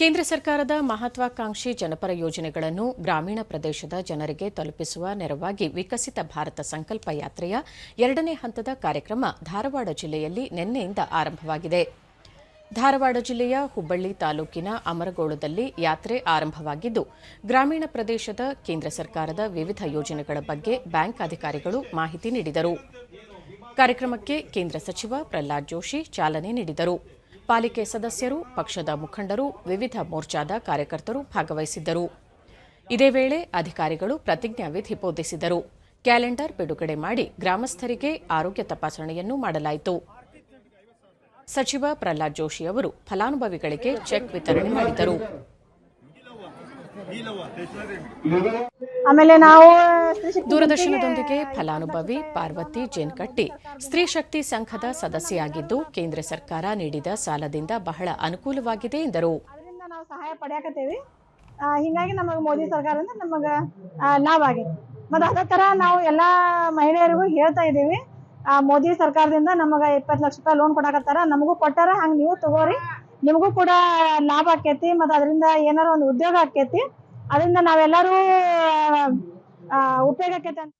ಕೇಂದ್ರ ಸರ್ಕಾರದ ಮಹತ್ವಾಕಾಂಕ್ಷಿ ಜನಪರ ಯೋಜನೆಗಳನ್ನು ಗ್ರಾಮೀಣ ಪ್ರದೇಶದ ಜನರಿಗೆ ತಲುಪಿಸುವ ನೆರವಾಗಿ ವಿಕಸಿತ ಭಾರತ ಸಂಕಲ್ಪ ಯಾತ್ರೆಯ ಎರಡನೇ ಹಂತದ ಕಾರ್ಯಕ್ರಮ ಧಾರವಾಡ ಜಿಲ್ಲೆಯಲ್ಲಿ ನಿನ್ನೆಯಿಂದ ಆರಂಭವಾಗಿದೆ. ಧಾರವಾಡ ಜಿಲ್ಲೆಯ ಹುಬ್ಬಳ್ಳಿ ತಾಲೂಕಿನ ಅಮರಗೋಳದಲ್ಲಿ ಯಾತ್ರೆ ಆರಂಭವಾಗಿದ್ದು, ಗ್ರಾಮೀಣ ಪ್ರದೇಶದ ಕೇಂದ್ರ ಸರ್ಕಾರದ ವಿವಿಧ ಯೋಜನೆಗಳ ಬಗ್ಗೆ ಬ್ಯಾಂಕ್ ಅಧಿಕಾರಿಗಳು ಮಾಹಿತಿ ನೀಡಿದರು. ಕಾರ್ಯಕ್ರಮಕ್ಕೆ ಕೇಂದ್ರ ಸಚಿವ ಪ್ರಹ್ಲಾದ್ ಜೋಶಿ ಚಾಲನೆ ನೀಡಿದರು. ಪಾಲಿಕೆ ಸದಸ್ಯರು, ಪಕ್ಷದ ಮುಖಂಡರು, ವಿವಿಧ ಮೋರ್ಚಾದ ಕಾರ್ಯಕರ್ತರು ಭಾಗವಹಿಸಿದ್ದರು. ಇದೇ ವೇಳೆ ಅಧಿಕಾರಿಗಳು ಪ್ರತಿಜ್ಞಾವಿಧಿ ಬೋಧಿಸಿದರು. ಕ್ಯಾಲೆಂಡರ್ ಬಿಡುಗಡೆ ಮಾಡಿ ಗ್ರಾಮಸ್ಥರಿಗೆ ಆರೋಗ್ಯ ತಪಾಸಣೆಯನ್ನು ಮಾಡಲಾಯಿತು. ಸಚಿವ ಪ್ರಹ್ಲಾದ್ ಜೋಶಿ ಅವರು ಫಲಾನುಭವಿಗಳಿಗೆ ಚೆಕ್ ವಿತರಣೆ ಮಾಡಿದರು. ಆಮೇಲೆ ನಾವು ದೂರದರ್ಶನದೊಂದಿಗೆ ಫಲಾನುಭವಿ ಪಾರ್ವತಿ ಜೇನ್ಕಟ್ಟಿ ಸ್ತ್ರೀ ಶಕ್ತಿ ಸಂಘದ ಸದಸ್ಯೆಯಾಗಿದ್ದು ಕೇಂದ್ರ ಸರ್ಕಾರ ನೀಡಿದ ಸಾಲದಿಂದ ಬಹಳ ಅನುಕೂಲವಾಗಿದೆ ಎಂದರು. ಅದರಿಂದ ನಾವು ಸಹಾಯ ಪಡ್ಯಾಕತ್ತೇವಿ. ಹಿಂಗಾಗಿ ನಮಗೆ ಮೋದಿ ಸರ್ಕಾರದಿಂದ ನಮಗೆ ಲಾಭ ಆಗಿದೆ ಮತ್ತು ಅದೇ ಥರ ನಾವು ಎಲ್ಲ ಮಹಿಳೆಯರಿಗೂ ಹೇಳ್ತಾ ಇದ್ದೀವಿ. ಮೋದಿ ಸರ್ಕಾರದಿಂದ ನಮಗೆ ಇಪ್ಪತ್ತು ಲಕ್ಷ ರೂಪಾಯಿ ಲೋನ್ ಕೊಡಕತ್ತಾರ. ನಮಗೂ ಕೊಟ್ಟಾರ ಹಂಗೆ ನೀವು ತಗೋರಿ. ನಿಮಗೂ ಕೂಡ ಲಾಭ ಆಕೈತಿ. ಮತ್ತು ಅದರಿಂದ ಏನಾರ ಒಂದು ಉದ್ಯೋಗ ಆಕೈತಿ. ಅದರಿಂದ ನಾವೆಲ್ಲರೂ ಆ, ಉಪಯೋಗ ಆಕೈತಿ ಅಂತ?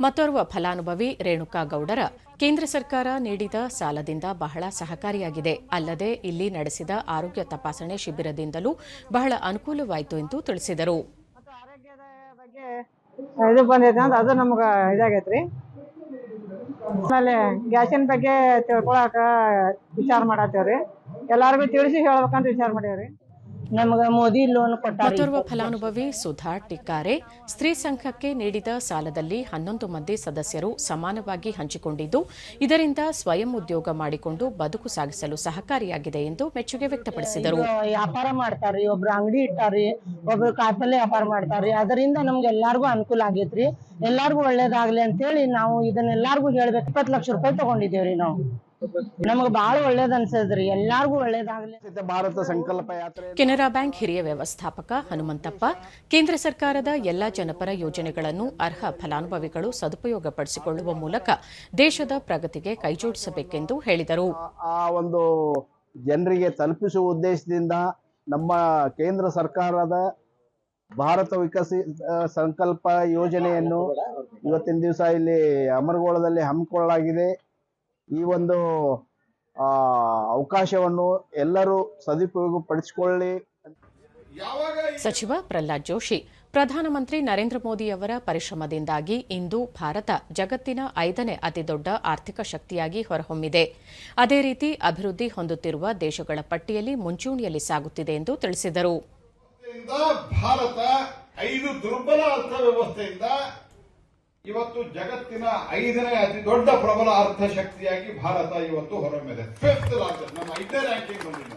ಮತ್ತೋರ್ವ ಫಲಾನುಭವಿ ರೇಣುಕಾ ಗೌಡರ ಕೇಂದ್ರ ಸರ್ಕಾರ ನೀಡಿದ ಸಾಲದಿಂದ ಬಹಳ ಸಹಕಾರಿಯಾಗಿದೆ. ಅಲ್ಲದೆ ಇಲ್ಲಿ ನಡೆಸಿದ ಆರೋಗ್ಯ ತಪಾಸಣೆ ಶಿಬಿರದಿಂದಲೂ ಬಹಳ ಅನುಕೂಲವಾಯಿತು ಎಂದು ತಿಳಿಸಿದರು. ಇದು ಬಂದೈತೆ ಅಂತ ಅದು ನಮ್ಗೆ ಇದಾಗೈತ್ರಿ. ಆಮೇಲೆ ಗ್ಯಾಸಿನ ಬಗ್ಗೆ ತಿಳ್ಕೊಳಕ ವಿಚಾರ ಮಾಡತ್ತೇವ್ರಿ. ಎಲ್ಲಾರ್ಗು ತಿಳಿಸಿ ಹೇಳ್ಬೇಕಂತ ವಿಚಾರ ಮಾಡೇವ್ರಿ. ನಮಗ ಮೋದಿ ಲೋನ್ ಮತ್ತೋರ್ವ ಫಲಾನುಭವಿ ಸುಧಾ ಟಿಕ್ಕಾರೆ ಸ್ತ್ರೀ ಸಂಘಕ್ಕೆ ನೀಡಿದ ಸಾಲದಲ್ಲಿ ಹನ್ನೊಂದು ಮಂದಿ ಸದಸ್ಯರು ಸಮಾನವಾಗಿ ಹಂಚಿಕೊಂಡಿದ್ದು ಇದರಿಂದ ಸ್ವಯಂ ಉದ್ಯೋಗ ಮಾಡಿಕೊಂಡು ಬದುಕು ಸಾಗಿಸಲು ಸಹಕಾರಿಯಾಗಿದೆ ಎಂದು ಮೆಚ್ಚುಗೆ ವ್ಯಕ್ತಪಡಿಸಿದರು. ವ್ಯಾಪಾರ ಮಾಡ್ತಾರ್ರಿ ಒಬ್ರು ಅಂಗಡಿ ಇಟ್ಟಾರ್ರಿ ಒಬ್ರು ಕಾಯಿಪಲ್ಲೆ ವ್ಯಾಪಾರ ಮಾಡ್ತಾರ್ರಿ ಅದರಿಂದ ನಮ್ಗೆ ಎಲ್ಲಾರ್ಗು ಅನುಕೂಲ ಆಗೈತ್ರಿ. ಎಲ್ಲಾರ್ಗು ಒಳ್ಳೇದಾಗ್ಲಿ ಅಂತೇಳಿ ನಾವು ಇದನ್ನೆಲ್ಲಾರ್ಗು ಹೇಳ್ಬೇಕು. ಇಪ್ಪತ್ತು ಲಕ್ಷ ರೂಪಾಯಿ ತಗೊಂಡಿದ್ದೇವ್ರಿ ನಾವು. ನಮಗ್ ಬಹಳ ಒಳ್ಳೇದ್ ಅನ್ಸದ್ರಿ ಎಲ್ಲಾರ್ಗು ಒಳ್ಳೇದಾಗ್ಲಿ ಭಾರತ ಸಂಕಲ್ಪ ಯಾತ್ರೆ. ಕೆನರಾ ಬ್ಯಾಂಕ್ ಹಿರಿಯ ವ್ಯವಸ್ಥಾಪಕ ಹನುಮಂತಪ್ಪ ಕೇಂದ್ರ ಸರ್ಕಾರದ ಎಲ್ಲಾ ಜನಪರ ಯೋಜನೆಗಳನ್ನು ಅರ್ಹ ಫಲಾನುಭವಿಗಳು ಸದುಪಯೋಗಪಡಿಸಿಕೊಳ್ಳುವ ಮೂಲಕ ದೇಶದ ಪ್ರಗತಿಗೆ ಕೈಜೋಡಿಸಬೇಕೆಂದು ಹೇಳಿದರು. ಆ ಒಂದು ಜನರಿಗೆ ತಲುಪಿಸುವ ಉದ್ದೇಶದಿಂದ ನಮ್ಮ ಕೇಂದ್ರ ಸರ್ಕಾರದ ಭಾರತ ವಿಕಸಿ ಸಂಕಲ್ಪ ಯೋಜನೆಯನ್ನು ಇವತ್ತಿನ ದಿವಸ ಇಲ್ಲಿ ಅಮರಗೋಳದಲ್ಲಿ ಹಮ್ಮಿಕೊಳ್ಳಲಾಗಿದೆ. ಈ ಒಂದು ಆ, ಅವಕಾಶವನ್ನು ಎಲ್ಲರೂ ಸದುಪಯೋಗಪಡಿಸಿಕೊಳ್ಳಿ. ಸಚಿವ ಪ್ರಹ್ಲಾದ್ ಜೋಶಿ ಪ್ರಧಾನಮಂತ್ರಿ ನರೇಂದ್ರ ಮೋದಿ ಅವರ ಪರಿಶ್ರಮದಿಂದಾಗಿ ಇಂದು ಭಾರತ ಜಗತ್ತಿನ ಐದನೇ ಅತಿದೊಡ್ಡ ಆರ್ಥಿಕ ಶಕ್ತಿಯಾಗಿ ಹೊರಹೊಮ್ಮಿದೆ. ಅದೇ ರೀತಿ ಅಭಿವೃದ್ಧಿ ಹೊಂದುತ್ತಿರುವ ದೇಶಗಳ ಪಟ್ಟಿಯಲ್ಲಿ ಮುಂಚೂಣಿಯಲ್ಲಿ ಸಾಗುತ್ತಿದೆ ಎಂದು ತಿಳಿಸಿದರು. ಭಾರತ ಐದು ದುರ್ಬಲ ಅರ್ಥವ್ಯವಸ್ಥೆಯಿಂದ ಇವತ್ತು ಜಗತ್ತಿನ ಐದನೇ ಅತಿ ದೊಡ್ಡ ಪ್ರಬಲ ಅರ್ಥಶಕ್ತಿಯಾಗಿ ಭಾರತ ಇವತ್ತು ಹೊರಮೇಲೆ ಫಿಫ್ತ್ ಲಾರ್ಜೆಸ್ಟ್ ನಮ್ಮ ಐದನೇ ರ್ಯಾಂಕಿಂಗ್ ಬಂದಿದೆ.